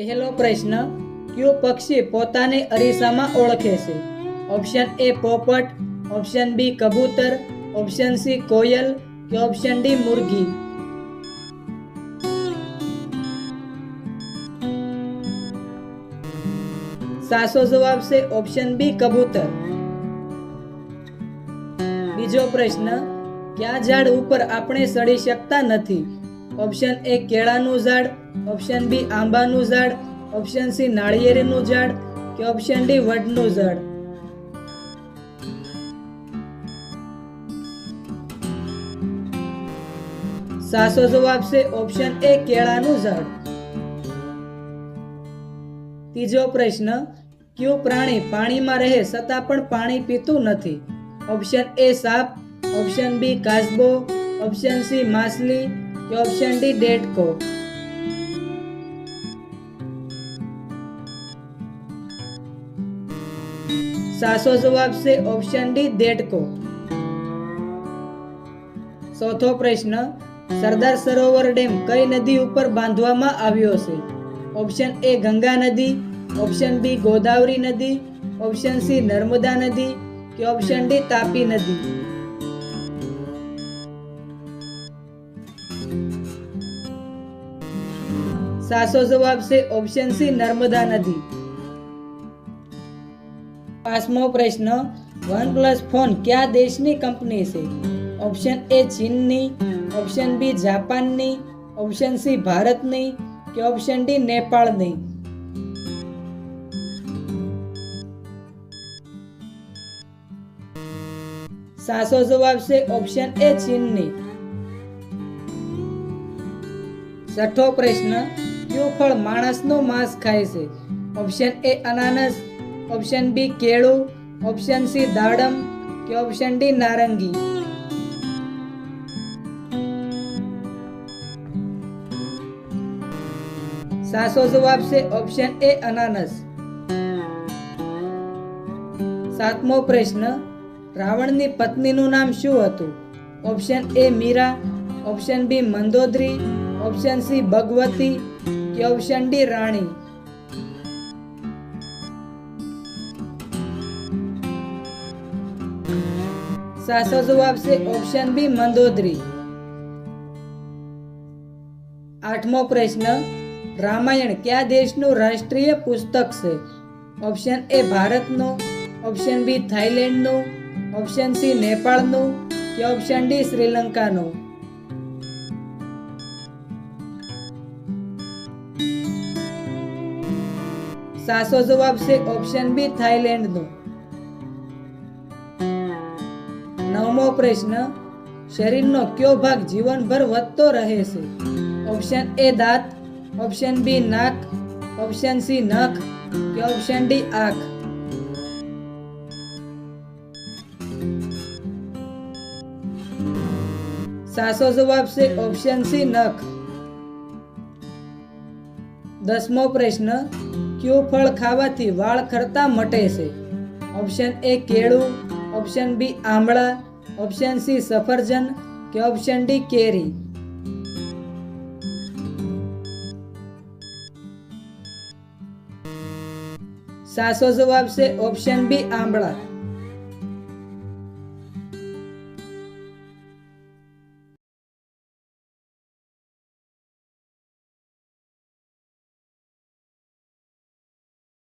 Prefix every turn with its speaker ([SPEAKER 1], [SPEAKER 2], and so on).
[SPEAKER 1] પહેલો પ્રશ્ન, કયો પક્ષી પોતાને અરીસામાં ઓળખે છે? ઓપ્શન એ પોપટ, ઓપ્શન બી કબૂતર, ઓપ્શન સી કોયલ કે ઓપ્શન ડી મુરગી સાચો જવાબ છે ઓપ્શન બી કબૂતર. બીજો પ્રશ્ન, કયા ઝાડ ઉપર આપણે ચડી શકતા નથી? ઓપ્શન એ કેળાનું ઝાડ ઓપ્શન બી આંબાનું ઝાડ. ઓપ્શન સી નાળિયેરીનું ઝાડ કે ઓપ્શન ડી વડનું ઝાડ. સાસો જવાબ છે ઓપ્શન એ કેળાનું ઝાડ. ત્રીજો પ્રશ્ન, કયું પ્રાણી પાણીમાં રહે છતાં પણ પાણી પીતું નથી? ઓપ્શન એ સાપ. ઓપ્શન બી કાચબો ઓપ્શન સી માછલી. કે ઓપ્શન ડી ડેટકો સાચો જવાબ છે ઓપ્શન ડી દેડકો. ચોથો પ્રશ્ન, સરદાર સરોવર ડેમ કઈ નદી ઉપર બાંધવામાં આવ્યો છે? ઓપ્શન એ ગંગા નદી ઓપ્શન બી ગોદાવરી નદી ઓપ્શન સી નર્મદા નદી કે ઓપ્શન ડી તાપી નદી? સાચો જવાબ છે ઓપ્શન સી નર્મદા નદી. પાંચમો પ્રશ્ન વન પ્લસ ફોન કયા દેશની કંપની છે? ઓપ્શન એ ચીનની, ઓપ્શન બી જાપાનની, ઓપ્શન સી ભારતની કે ઓપ્શન ડી નેપાળની? સાસો જવાબ છે ઓપ્શન એ ચીનની. છઠ્ઠો પ્રશ્ન, કયું ફળ માણસનો માંસ ખાય છે? ઓપ્શન એ અનાનસ ઓપ્શન બી કેળું ઓપ્શન સી દાડમ કે ઓપ્શન ડી નારંગી સાચો જવાબ છે ઓપ્શન એ અનાનસ સાતમો પ્રશ્ન રાવણની પત્નીનું નામ શું હતું option A Meera option B Mandodari option C Bhagavati કે ઓપ્શન ડી રાણી સાચો જવાબ છે ઓપ્શન બી મંદોદરી. આઠમો પ્રશ્ન, રામાયણ કયા દેશનું રાષ્ટ્રીય પુસ્તક છે? ઓપ્શન એ ભારતનું. ઓપ્શન બી થાઈલેન્ડનું. ઓપ્શન સી નેપાળનું. કે ઓપ્શન ડી શ્રીલંકાનું? સાચો જવાબ છે ઓપ્શન બી થાઈલેન્ડનું. પ્રશ્ન, શરીરનો કયો ભાગ જીવનભર વધતો રહે છે? ઓપ્શન એ દાંત ઓપ્શન બી નાક ઓપ્શન સી નખ કે ઓપ્શન ડી આંખ? સાસો જવાબ છે ઓપ્શન સી નખ. દસમો પ્રશ્ન, કયું ફળ ખાવાથી વાળ ખરતા મટે છે? ઓપ્શન એ કેળું ઓપ્શન બી આંબળા ઓપ્શન સી સફરજન કે ઓપ્શન ડી કેરી સાસો જવાબ છે ઓપ્શન બી આંબળા